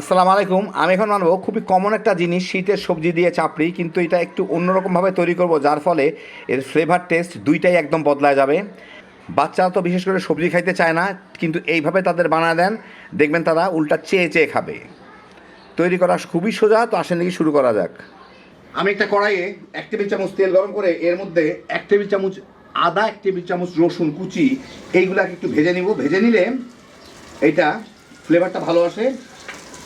আসসালামু আলাইকুম। আমি এখন মানব খুবই কমন একটা জিনিস, শীতের সবজি দিয়ে চাপড়ি, কিন্তু এটা একটু অন্যরকমভাবে তৈরি করব, যার ফলে এর ফ্লেভার টেস্ট দুইটাই একদম বদলায় যাবে। বাচ্চারা তো বিশেষ করে সবজি খাইতে চায় না, কিন্তু এইভাবে তাদের বানায় দেন। দেখবেন তারা উল্টা চেয়ে চেয়ে খাবে। তৈরি করা খুবই সোজা, তো আসেন দেখি শুরু করা যাক। আমি একটা কড়াইয়ে এক টেবিল চামচ তেল গরম করে এর মধ্যে এক টেবিল চামচ আদা, এক টেবিল চামচ রসুন কুচি, এইগুলাকে একটু ভেজে নিব। ভেজে নিলে এইটা ফ্লেভারটা ভালো আসে।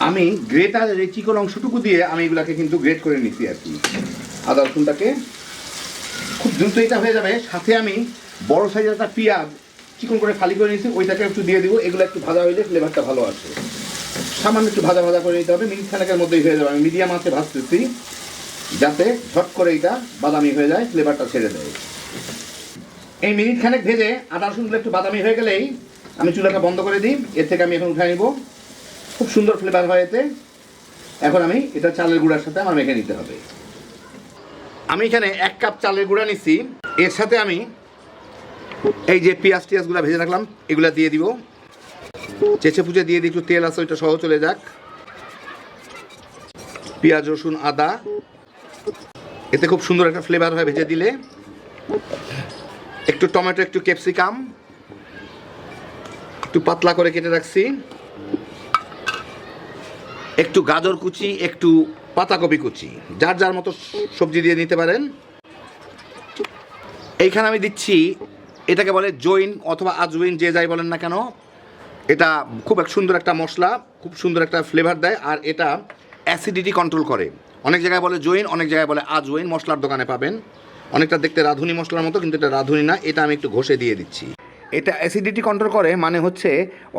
আমি গ্রেটারের এই চিকন অংশটুকু দিয়ে আমি এগুলাকে কিন্তু গ্রেট করে নিচ্ছি আর কি। আদা রসুনটাকে খুব দ্রুত এটা হয়ে যাবে। সাথে আমি বড় সাইজের একটা পেঁয়াজ চিকন করে ফালি করে নিয়েছি ওইটাকে একটু দিয়ে দিব। এগুলো একটু ভাজা হয়ে হইলে ফ্লেভারটা ভালো আসে। সামান্য একটু ভাজা ভাজা করে নিতে হবে। মিনিট খানেকের মধ্যেই হয়ে যাবে। আমি মিডিয়াম আছে ভাজতেছি যাতে ঝট করে এটা বাদামি হয়ে যায় ফ্লেভারটা ছেড়ে দেয়। এই মিনিট খানেক ভেজে আদা রসুনগুলো একটু বাদামি হয়ে গেলেই আমি চুলাটা বন্ধ করে দিই। এর থেকে আমি এখন উঠাই নিব। খুব সুন্দর ফ্লেভার হয় এতে। এখন আমি এটা চালের গুঁড়ার সাথে আমার মেখে নিতে হবে। আমি এখানে এক কাপ চালের গুঁড়া নিচ্ছি এর সাথে আমি এই যে পেঁয়াজ টিয়াজগুলো ভেজে রাখলাম, এগুলা দিয়ে দিব। চেঁচে পুচে দিয়ে দিই একটু তেল আছে, ওইটা সহ চলে যাক। পেঁয়াজ, রসুন, আদা। এতে খুব সুন্দর একটা ফ্লেভার হয় ভেজে দিলে। একটু টমেটো, একটু ক্যাপসিকাম। একটু পাতলা করে কেটে রাখছি। একটু গাজর কুচি, একটু পাতাকপি কুচি। যার যার মতো সবজি দিয়ে নিতে পারেন। এইখানে আমি দিচ্ছি, এটাকে বলে জৈন অথবা আজউইন, যে যাই বলেন না কেন। এটা খুব এক সুন্দর একটা মশলা, খুব সুন্দর একটা ফ্লেভার দেয়, আর এটা অ্যাসিডিটি কন্ট্রোল করে। অনেক জায়গায় বলে জৈন, অনেক জায়গায় বলে আজওয়াইন মশলার দোকানে পাবেন। অনেকটা দেখতে রাঁধুনি মশলার মতো, কিন্তু এটা রাঁধুনি না, এটা আমি একটু ঘষে দিয়ে দিচ্ছি। এটা অ্যাসিডিটি কন্ট্রোল করে মানে হচ্ছে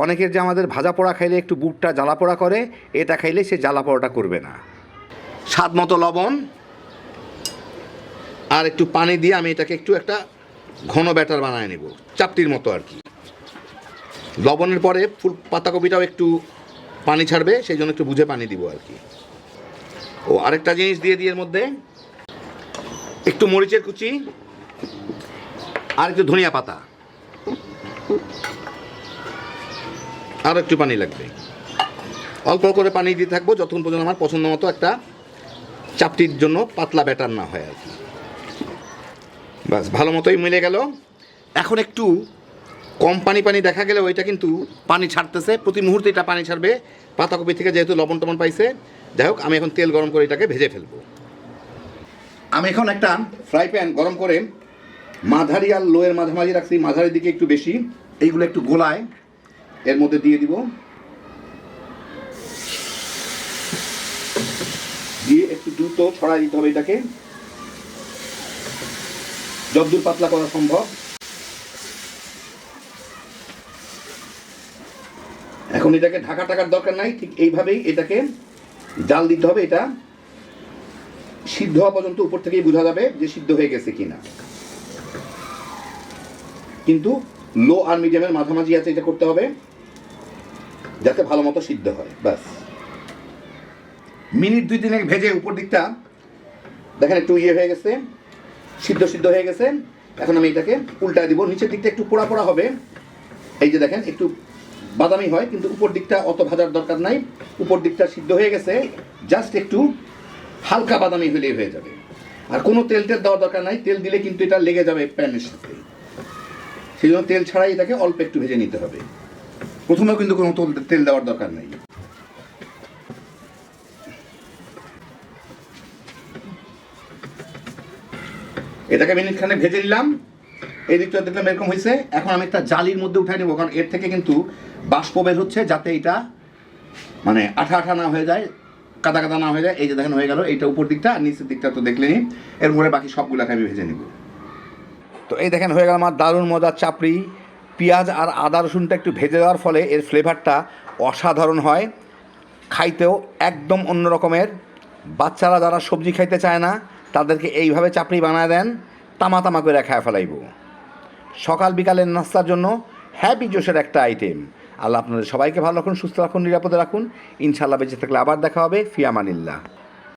অনেকের যে আমাদের ভাজা পোড়া খাইলে একটু বুকটা জ্বালা পোড়া করে, এটা খাইলে সে জ্বালা পোড়াটা করবে না। স্বাদ মতো লবণ, আর একটু পানি দিয়ে আমি এটাকে একটু একটা ঘন ব্যাটার বানায় নেব, চাপটির মতো আর কি। লবণের পরে ফুল পাতাকপিটাও একটু পানি ছাড়বে, সেই জন্য একটু বুঝে পানি দিব আর কি। ও, আরেকটা জিনিস দিয়ে দিই এর মধ্যে, একটু মরিচের কুচি, আর একটু ধনিয়া পাতা। আর একটু পানি লাগবে। অল্প করে পানি দিয়ে থাকব, যতক্ষণ পর্যন্ত আমার পছন্দ মতো একটা চাপটির জন্য পাতলা ব্যাটার না হয় আর কি। বাস, ভালো মতোই মিলে গেল। এখন একটু কম পানি পানি দেখা গেলে ওইটা কিন্তু পানি ছাড়তেছে। প্রতি মুহূর্তে এটা পানি ছাড়বে। পাতাকপি থেকে যেহেতু লবণ টবণ পাইছে, যাই হোক, আমি এখন তেল গরম করে এটাকে ভেজে ফেলব। আমি এখন একটা ফ্রাই প্যান গরম করে মাঝারি আর লোয়ের মাঝামাঝি রাখছি, মাঝারির দিকে একটু বেশি। এইগুলো একটু গোলায়। এর মধ্যে দিয়ে দিব। দিয়ে একটু দ্রুত ছড়াই দিতে হবে এটাকে। যতদূর পাতলা করা সম্ভব। এখন এটাকে ঢাকা টাকার দরকার নাই, ঠিক এইভাবেই এটাকে জাল দিতে হবে। এটা সিদ্ধ হওয়া পর্যন্ত উপর থেকেই বোঝা যাবে যে সিদ্ধ হয়ে গেছে কিনা। কিন্তু লো আর মিডিয়ামের মাঝামাঝি আছে, এটা করতে হবে। যাতে ভালো মতো সিদ্ধ হয়, ব্যাস। মিনিট দুই তিনেক ভেজে উপর দিকটা, দেখেন একটু ইয়ে হয়ে গেছে, সিদ্ধ সিদ্ধ হয়ে গেছে। এখন আমি এটাকে উল্টা দিব, নিচের দিকটা একটু পোড়া পোড়া হবে। এই যে দেখেন, একটু বাদামি হয়, কিন্তু উপর দিকটা অত ভাজার দরকার নাই। উপর দিকটা সিদ্ধ হয়ে গেছে জাস্ট একটু হালকা বাদামি হলেই হয়ে যাবে। আর কোনো তেল টেল দেওয়ার দরকার নাই, তেল দিলে কিন্তু এটা লেগে যাবে প্যানের সাথে। সেই জন্য তেল ছাড়াই এটাকে অল্প একটু ভেজে নিতে হবে। প্রথমেও কিন্তু কোনো তেল- দেওয়ার দরকার নেই। এটাকে মিনিট খানে ভেজে নিলাম। এই দিকটা দেখলাম এরকম হয়েছে। এখন আমি একটা জালির মধ্যে উঠাই নেব, কারণ এর থেকে কিন্তু বাষ্প বের হচ্ছে যাতে এটা মানে আঠা আঠা না হয়ে যায়, কাদা কাদা না হয়ে যায়। এই যে দেখেন হয়ে গেল, এইটা উপর দিকটা আর নিচের দিকটা তো দেখলেনি পরে বাকি সবগুলোকে আমি ভেজে নেব। তো এই দেখেন হয়ে গেল আমার দারুণ মজার চাপড়ি। পেঁয়াজ আর আদা রসুনটা একটু ভেজে দেওয়ার ফলে এর ফ্লেভারটা অসাধারণ হয়। খাইতেও একদম অন্য রকমের। বাচ্চারা যারা সবজি খাইতে চায় না, তাদেরকে এইভাবে চাপড়ি বানায় দেন তামা তামা করে খায় ফেলাইব। সকাল বিকালের নাস্তার জন্য হ্যাপি জোশের একটা আইটেম আল্লাহ আপনাদের সবাইকে ভালো রাখুন, সুস্থ রাখুন, নিরাপদে রাখুন। ইনশাল্লাহ বেঁচে থাকলে আবার দেখা হবে। ফিয়ামানিল্লাহ।